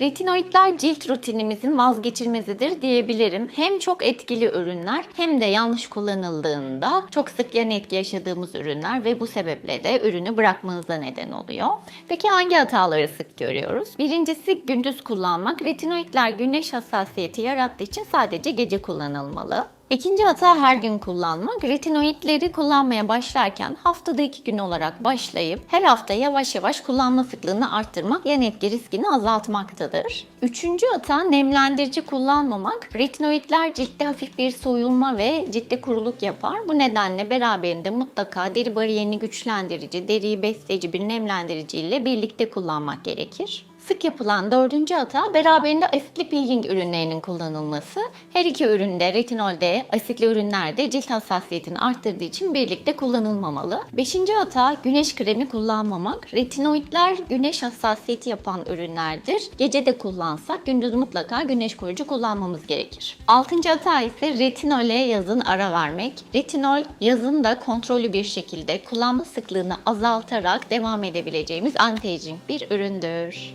Retinoidler cilt rutinimizin vazgeçilmezidir diyebilirim. Hem çok etkili ürünler hem de yanlış kullanıldığında çok sık yan etki yaşadığımız ürünler ve bu sebeple de ürünü bırakmanıza neden oluyor. Peki hangi hataları sık görüyoruz? Birincisi gündüz kullanmak. Retinoidler güneş hassasiyeti yarattığı için sadece gece kullanılmalı. İkinci hata her gün kullanmak. Retinoidleri kullanmaya başlarken haftada iki gün olarak başlayıp her hafta yavaş yavaş kullanma sıklığını arttırmak yan etki riskini azaltmaktadır. Üçüncü hata nemlendirici kullanmamak. Retinoidler ciltte hafif bir soyulma ve ciltte kuruluk yapar. Bu nedenle beraberinde mutlaka deri bariyerini güçlendirici, deriyi besleyici bir nemlendirici ile birlikte kullanmak gerekir. Sık yapılan dördüncü hata beraberinde asitli peeling ürünlerinin kullanılması. Her iki üründe retinolde, asitli ürünlerde cilt hassasiyetini arttırdığı için birlikte kullanılmamalı. Beşinci hata güneş kremi kullanmamak. Retinoidler güneş hassasiyeti yapan ürünlerdir. Gece de kullansak gündüz mutlaka güneş koruyucu kullanmamız gerekir. Altıncı hata ise retinole yazın ara vermek. Retinol yazın da kontrollü bir şekilde kullanma sıklığını azaltarak devam edebileceğimiz anti-aging bir üründür.